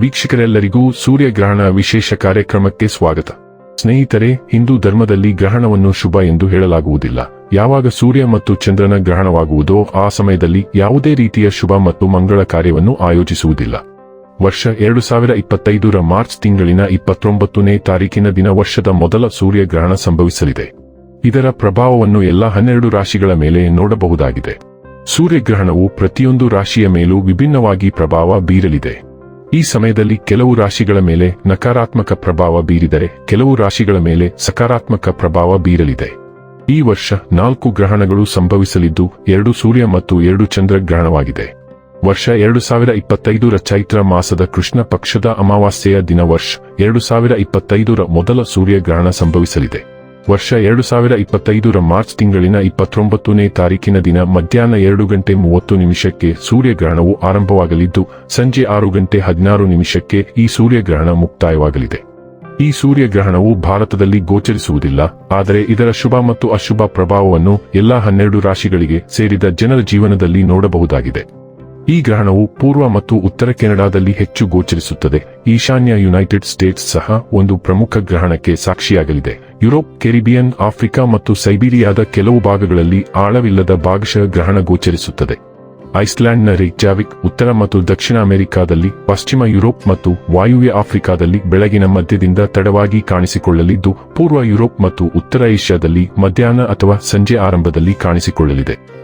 ವೀಕ್ಷಕರೆಲ್ಲರಿಗೂ ಸೂರ್ಯಗ್ರಹಣ ವಿಶೇಷ ಕಾರ್ಯಕ್ರಮಕ್ಕೆ ಸ್ವಾಗತ. ಸ್ನೇಹಿತರೆ, ಹಿಂದೂ ಧರ್ಮದಲ್ಲಿ ಗ್ರಹಣವನ್ನು ಶುಭ ಎಂದು ಹೇಳಲಾಗುವುದಿಲ್ಲ. ಯಾವಾಗ ಸೂರ್ಯ ಮತ್ತು ಚಂದ್ರನ ಗ್ರಹಣವಾಗುವುದೋ ಆ ಸಮಯದಲ್ಲಿ ಯಾವುದೇ ರೀತಿಯ ಶುಭ ಮತ್ತು ಮಂಗಳ ಕಾರ್ಯವನ್ನು ಆಯೋಜಿಸುವುದಿಲ್ಲ. ವರ್ಷ ಎರಡು ಸಾವಿರ ಇಪ್ಪತ್ತೈದರ ಮಾರ್ಚ್ ತಿಂಗಳಿನ ಇಪ್ಪತ್ತೊಂಬತ್ತನೇ ತಾರೀಕಿನ ದಿನ ವರ್ಷದ ಮೊದಲ ಸೂರ್ಯಗ್ರಹಣ ಸಂಭವಿಸಲಿದೆ. ಇದರ ಪ್ರಭಾವವನ್ನು ಎಲ್ಲ ಹನ್ನೆರಡು ರಾಶಿಗಳ ಮೇಲೆ ನೋಡಬಹುದಾಗಿದೆ. ಸೂರ್ಯಗ್ರಹಣವು ಪ್ರತಿಯೊಂದು ರಾಶಿಯ ಮೇಲೂ ವಿಭಿನ್ನವಾಗಿ ಪ್ರಭಾವ ಬೀರಲಿದೆ. ಈ ಸಮಯದಲ್ಲಿ ಕೆಲವು ರಾಶಿಗಳ ಮೇಲೆ ನಕಾರಾತ್ಮಕ ಪ್ರಭಾವ ಬೀರಿದರೆ ಕೆಲವು ರಾಶಿಗಳ ಮೇಲೆ ಸಕಾರಾತ್ಮಕ ಪ್ರಭಾವ ಬೀರಲಿದೆ. ಈ ವರ್ಷ ನಾಲ್ಕು ಗ್ರಹಣಗಳು ಸಂಭವಿಸಲಿದ್ದು, ಎರಡು ಸೂರ್ಯ ಮತ್ತು ಎರಡು ಚಂದ್ರ ಗ್ರಹಣವಾಗಿದೆ. ವರ್ಷ ಎರಡು ಸಾವಿರ ಇಪ್ಪತ್ತೈದರ ಚೈತ್ರ ಮಾಸದ ಕೃಷ್ಣ ಪಕ್ಷದ ಅಮಾವಾಸ್ಯೆಯ ದಿನ ವರ್ಷ ಎರಡು ಸಾವಿರ ಇಪ್ಪತ್ತೈದರ ಮೊದಲ ಸೂರ್ಯಗ್ರಹಣ ಸಂಭವಿಸಲಿದೆ. ವರ್ಷ ಎರಡು ಸಾವಿರ ಇಪ್ಪತ್ತೈದರ ಮಾರ್ಚ್ ತಿಂಗಳಿನ ಇಪ್ಪತ್ತೊಂಬತ್ತನೇ ತಾರೀಕಿನ ದಿನ ಮಧ್ಯಾಹ್ನ ಎರಡು ಗಂಟೆ ಮೂವತ್ತು ನಿಮಿಷಕ್ಕೆ ಸೂರ್ಯಗ್ರಹಣವು ಆರಂಭವಾಗಲಿದ್ದು, ಸಂಜೆ ಆರು ಗಂಟೆ ಹದಿನಾರು ನಿಮಿಷಕ್ಕೆ ಈ ಸೂರ್ಯಗ್ರಹಣ ಮುಕ್ತಾಯವಾಗಲಿದೆ. ಈ ಸೂರ್ಯಗ್ರಹಣವು ಭಾರತದಲ್ಲಿ ಗೋಚರಿಸುವುದಿಲ್ಲ, ಆದರೆ ಇದರ ಶುಭ ಮತ್ತು ಅಶುಭ ಪ್ರಭಾವವನ್ನು ಎಲ್ಲಾ ಹನ್ನೆರಡು ರಾಶಿಗಳಿಗೆ ಸೇರಿದ ಜನರ ಜೀವನದಲ್ಲಿ ನೋಡಬಹುದಾಗಿದೆ. ಈ ಗ್ರಹಣವು ಪೂರ್ವ ಮತ್ತು ಉತ್ತರ ಕೆನಡಾದಲ್ಲಿ ಹೆಚ್ಚು ಗೋಚರಿಸುತ್ತದೆ. ಈಶಾನ್ಯ ಯುನೈಟೆಡ್ ಸ್ಟೇಟ್ಸ್ ಸಹ ಒಂದು ಪ್ರಮುಖ ಗ್ರಹಣಕ್ಕೆ ಸಾಕ್ಷಿಯಾಗಲಿದೆ. ಯುರೋಪ್, ಕೆರಿಬಿಯನ್, ಆಫ್ರಿಕಾ ಮತ್ತು ಸೈಬೀರಿಯಾದ ಕೆಲವು ಭಾಗಗಳಲ್ಲಿ ಆಳವಿಲ್ಲದ ಭಾಗಶಃ ಗ್ರಹಣ ಗೋಚರಿಸುತ್ತದೆ. ಐಸ್ಲ್ಯಾಂಡ್ನ ರಿಕ್ಜಾವಿಕ್ ಉತ್ತರ ಮತ್ತು ದಕ್ಷಿಣ ಅಮೆರಿಕಾದಲ್ಲಿ, ಪಶ್ಚಿಮ ಯುರೋಪ್ ಮತ್ತು ವಾಯುವ್ಯ ಆಫ್ರಿಕಾದಲ್ಲಿ ಬೆಳಗಿನ ಮಧ್ಯದಿಂದ ತಡವಾಗಿ ಕಾಣಿಸಿಕೊಳ್ಳಲಿದ್ದು, ಪೂರ್ವ ಯುರೋಪ್ ಮತ್ತು ಉತ್ತರ ಏಷ್ಯಾದಲ್ಲಿ ಮಧ್ಯಾಹ್ನ ಅಥವಾ ಸಂಜೆ ಆರಂಭದಲ್ಲಿ ಕಾಣಿಸಿಕೊಳ್ಳಲಿದೆ.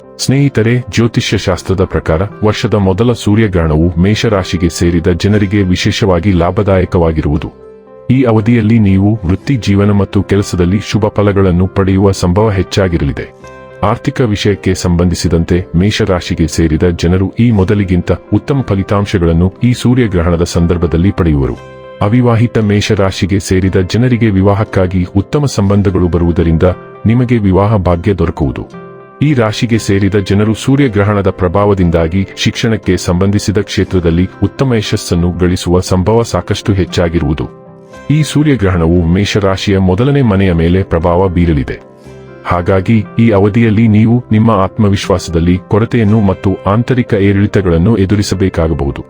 ಸ್ನೇಹಿತರೆ ಜ್ಯೋತಿಷ್ಯ ಶಾಸ್ತ್ರದ ಪ್ರಕಾರ ವರ್ಷದ ಮೊದಲ ಸೂರ್ಯಗ್ರಹಣವು ಮೇಷರಾಶಿಗೆ ಸೇರಿದ ಜನರಿಗೆ ವಿಶೇಷವಾಗಿ ಲಾಭದಾಯಕವಾಗಿರುವುದು. ಈ ಅವಧಿಯಲ್ಲಿ ನೀವು ವೃತ್ತಿ ಜೀವನ ಮತ್ತು ಕೆಲಸದಲ್ಲಿ ಶುಭ ಫಲಗಳನ್ನು ಪಡೆಯುವ ಸಂಭವ ಹೆಚ್ಚಾಗಿರಲಿದೆ. ಆರ್ಥಿಕ ವಿಷಯಕ್ಕೆ ಸಂಬಂಧಿಸಿದಂತೆ ಮೇಷರಾಶಿಗೆ ಸೇರಿದ ಜನರು ಈ ಮೊದಲಿಗಿಂತ ಉತ್ತಮ ಫಲಿತಾಂಶಗಳನ್ನು ಈ ಸೂರ್ಯಗ್ರಹಣದ ಸಂದರ್ಭದಲ್ಲಿ ಪಡೆಯುವರು. ಅವಿವಾಹಿತ ಮೇಷರಾಶಿಗೆ ಸೇರಿದ ಜನರಿಗೆ ವಿವಾಹಕ್ಕಾಗಿ ಉತ್ತಮ ಸಂಬಂಧಗಳು ಬರುವುದರಿಂದ ನಿಮಗೆ ವಿವಾಹ ಭಾಗ್ಯ ದೊರಕುವುದು. ಈ ರಾಶಿಗೆ ಸೇರಿದ ಜನರು ಸೂರ್ಯಗ್ರಹಣದ ಪ್ರಭಾವದಿಂದಾಗಿ ಶಿಕ್ಷಣಕ್ಕೆ ಸಂಬಂಧಿಸಿದ ಕ್ಷೇತ್ರದಲ್ಲಿ ಉತ್ತಮ ಯಶಸ್ಸನ್ನು ಗಳಿಸುವ ಸಂಭವ ಸಾಕಷ್ಟು ಹೆಚ್ಚಾಗಿರುವುದು. ಈ ಸೂರ್ಯಗ್ರಹಣವು ಮೇಷರಾಶಿಯ ಮೊದಲನೇ ಮನೆಯ ಮೇಲೆ ಪ್ರಭಾವ ಬೀರಲಿದೆ. ಹಾಗಾಗಿ ಈ ಅವಧಿಯಲ್ಲಿ ನೀವು ನಿಮ್ಮ ಆತ್ಮವಿಶ್ವಾಸದಲ್ಲಿ ಕೊರತೆಯನ್ನು ಮತ್ತು ಆಂತರಿಕ ಏರಿಳಿತಗಳನ್ನು ಎದುರಿಸಬೇಕಾಗಬಹುದು.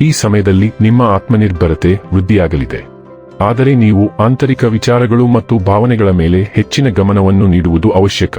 ಈ ಸಮಯದಲ್ಲಿ ನಿಮ್ಮ ಆತ್ಮನಿರ್ಭರತೆ ವೃದ್ಧಿಯಾಗಲಿದೆ. ಆದರೆ ನೀವು ಆಂತರಿಕ ವಿಚಾರಗಳು ಮತ್ತು ಭಾವನೆಗಳ ಮೇಲೆ ಹೆಚ್ಚಿನ ಗಮನವನ್ನು ನೀಡುವುದು ಅವಶ್ಯಕ.